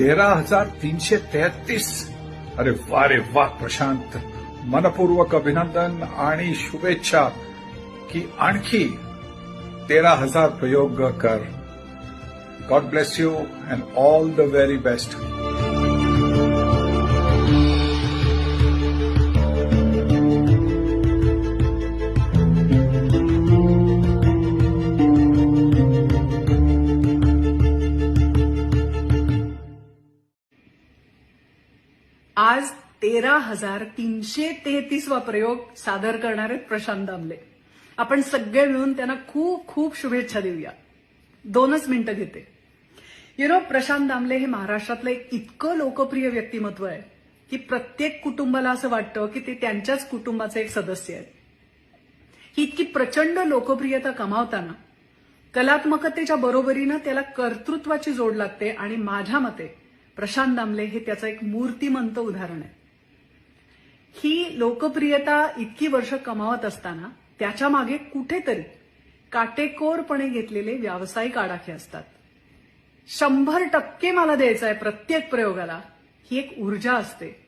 तेरा हजार तीनशे तेहतीस. अरे वा रे वा प्रशांत. मनपूर्वक अभिनंदन आणि शुभेच्छा की आणखी तेरा हजार प्रयोग कर. God bless you and all the very best आज तेरा हजार तीनशे तेहतीसवा प्रयोग सादर करणार आहेत प्रशांत दामले. आपण सगळे मिळून त्यांना खूप खूप शुभेच्छा देऊया. दोनच मिनिटं घेते. यु नो प्रशांत दामले हे महाराष्ट्रातलं एक इतकं लोकप्रिय व्यक्तिमत्व आहे की प्रत्येक कुटुंबाला असं वाटतं की ते त्यांच्याच कुटुंबाचे एक सदस्य आहेत ही इतकी प्रचंड लोकप्रियता कमावताना कलात्मकतेच्या बरोबरीनं त्याला कर्तृत्वाची जोड लागते आणि माझ्या मते प्रशांत दामले हे त्याचं एक मूर्तिमंत उदाहरण आहे. ही लोकप्रियता इतकी वर्ष कमावत असताना त्याच्यामागे कुठेतरी काटेकोरपणे घेतलेले व्यावसायिक आडाखे असतात. शंभर टक्के मला द्यायचं आहे प्रत्येक प्रयोगाला ही एक ऊर्जा असते.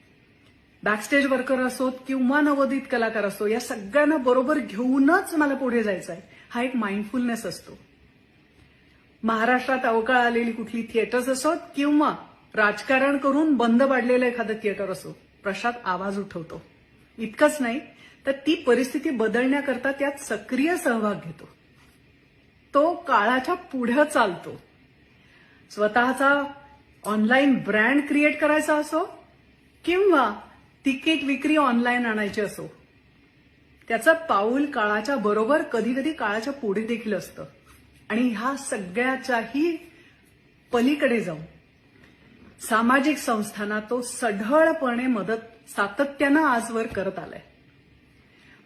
बॅकस्टेज वर्कर असोत किंवा नवोदित कलाकार असो या सगळ्यांना बरोबर घेऊनच मला पुढे जायचं आहे हा एक माइंडफुलनेस असतो. महाराष्ट्रात अवकाळ आलेली कुठली थिएटर्स असोत किंवा राजकारण करून बंद पाडलेलं एखादं थिएटर असो प्रशात आवाज उठवतो. इतकंच नाही तर ती परिस्थिती बदलण्याकरता त्यात सक्रिय सहभाग घेतो. तो काळाच्या पुढे चालतो. स्वतःचा ऑनलाईन ब्रँड क्रिएट करायचा असो किंवा तिकीट विक्री ऑनलाईन आणायची असो त्याचं पाऊल काळाच्या बरोबर कधी कधी काळाच्या पुढे देखील असतं. आणि ह्या सगळ्याच्याही पलीकडे जाऊन सामाजिक संस्थांना तो सढळपणे मदत सातत्यानं आजवर करत आलाय.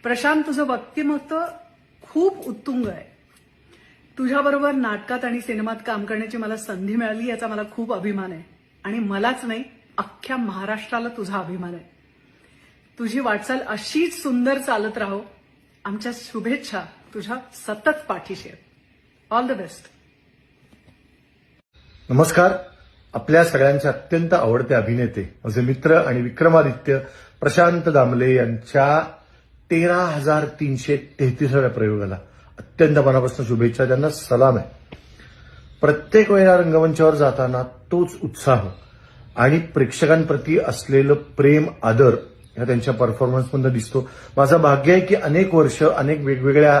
प्रशांत तुझं व्यक्तिमत्व खूप उत्तुंग आहे. तुझ्याबरोबर नाटकात आणि सिनेमात काम करण्याची मला संधी मिळाली याचा मला खूप अभिमान आहे. आणि मलाच नाही अख्ख्या महाराष्ट्राला तुझा अभिमान आहे. तुझी वाटचाल अशीच सुंदर चालत राहो. आमच्या शुभेच्छा तुझ्या सतत पाठीशी ऑल द बेस्ट नमस्कार. आपल्या सगळ्यांचे अत्यंत आवडते अभिनेते. माझे मित्र आणि विक्रमादित्य प्रशांत दामले यांच्या तेरा हजार तीनशे तेहतीसाव्या प्रयोगाला अत्यंत मनापासून शुभेच्छा त्यांना सलाम आहे. प्रत्येक वेळेला रंगमंचावर जाताना तोच उत्साह आणि प्रेक्षकांप्रती असलेलं प्रेम आदर ह्या त्यांच्या परफॉर्मन्समधनं दिसतो. माझं भाग्य आहे की अनेक वर्ष अनेक वेगवेगळ्या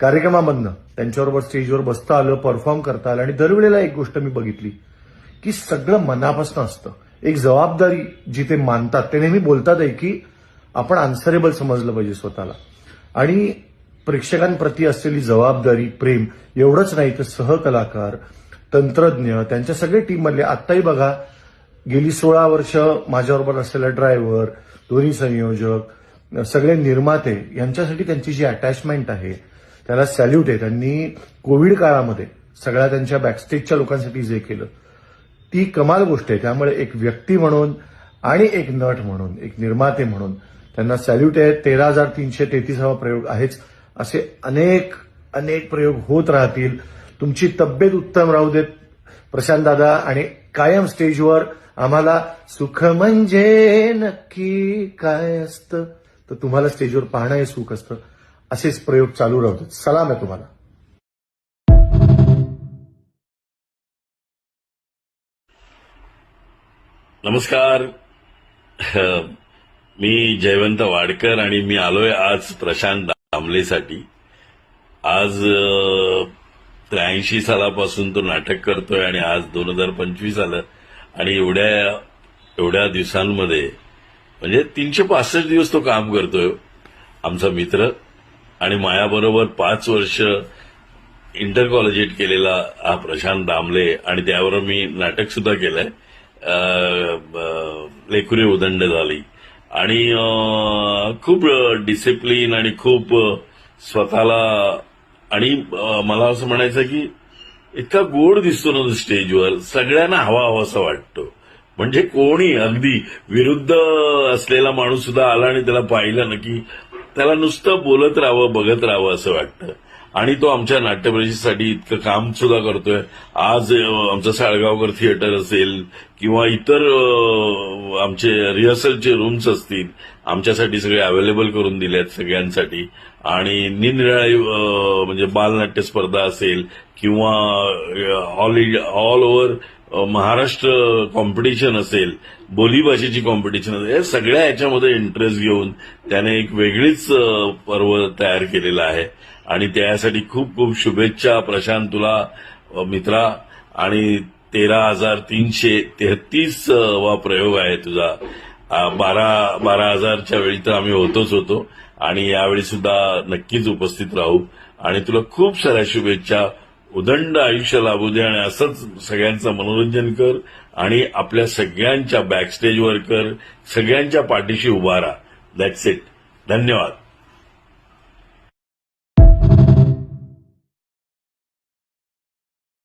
कार्यक्रमामधनं त्यांच्याबरोबर स्टेजवर बसता आलं परफॉर्म करता आलं आणि दरवेळेला एक गोष्ट मी बघितली. की सगळं मनापासून असतं. एक जबाबदारी जी ते मानतात ते नेहमी बोलतात आहे की आपण आन्सरेबल समजलं पाहिजे स्वतःला. आणि प्रेक्षकांप्रती असलेली जबाबदारी प्रेम एवढंच नाही तर सहकलाकार तंत्रज्ञ त्यांच्या सगळे टीममधले आत्ताही बघा गेली सोळा वर्ष माझ्याबरोबर असलेला ड्रायव्हर दोन्ही संयोजक सगळे निर्माते यांच्यासाठी त्यांची जी अटॅचमेंट आहे त्याला सॅल्यूट आहे. त्यांनी कोविड काळामध्ये सगळ्या त्यांच्या बॅकस्टेजच्या लोकांसाठी जे केलं ती कमाल गोष्ट आहे. त्यामुळे एक व्यक्ती म्हणून आणि एक नट म्हणून एक निर्माते म्हणून त्यांना सॅल्यूट आहे. तेरा हजार तीनशे तेहतीसावा प्रयोग आहेच. असे अनेक अनेक प्रयोग होत राहतील. तुमची तब्येत उत्तम राहू देत प्रशांत दादा. आणि कायम स्टेजवर आम्हाला सुख म्हणजे नक्की काय असतं? तर तुम्हाला स्टेजवर पाहणं हे सुख असतं. असेच प्रयोग चालू राहू देत. सलाम आहे तुम्हाला. नमस्कार. मी जयवंत वाडकर आणि मी आलोय आज प्रशांत दामलेसाठी. आज त्र्याऐंशी सालापासून तो नाटक करतोय आणि आज दोन हजार पंचवीस आलं. आणि एवढ्या एवढ्या दिवसांमध्ये म्हणजे तीनशे पासष्ट दिवस तो काम करतोय. आमचा मित्र आणि मायाबरोबर पाच वर्ष इंटर कॉलेजेट केलेला हा प्रशांत दामले आणि त्यावर मी नाटक सुद्धा केलंय. अं, उदंड झाली. आणि खूप डिसिप्लिन आणि खूप स्वतःला आणि मला असं म्हणायचं की इतका गोड दिसतो ना स्टेजवर सगळ्यांना हवा हवा असं वाटतो. म्हणजे कोणी अगदी विरुद्ध असलेला माणूस सुद्धा आला आणि त्याला पाहिलं ना की त्याला नुसतं बोलत राहावं बघत राहावं असं वाटतं. आणि तो आमच्या नाट्य इतकं काम सुद्धा करतोय. आज आमचं साळगावकर थिएटर असेल किंवा इतर आमचे रिहर्सलचे रूम्स असतील आमच्यासाठी सगळे अवेलेबल करून दिले आहेत सगळ्यांसाठी. आणि निरनिराळी म्हणजे बालनाट्य स्पर्धा असेल किंवा all India all over Maharashtra competition असेल बोलीभाषेची कॉम्पिटिशन असेल या सगळ्या याच्यामध्ये इंटरेस्ट घेऊन त्याने एक वेगळीच पर्व तयार केलेला आहे. आणि त्यासाठी खूप खूप शुभेच्छा प्रशांत तुला मित्रा. आणि तेरा हजार तीनशे तेहतीस वा प्रयोग आहे तुझा. बारा बारा हजारच्या वेळी तर आम्ही होतोच होतो. आणि यावेळी सुद्धा नक्कीच उपस्थित राहू. आणि तुला खूप साऱ्या शुभेच्छा. उदंड आयुष्य लाभू दे आणि असंच सगळ्यांचं मनोरंजन कर आणि आपल्या सगळ्यांच्या बॅकस्टेजवर कर. सगळ्यांच्या पाठीशी उभा राहा. दॅट्स इट धन्यवाद.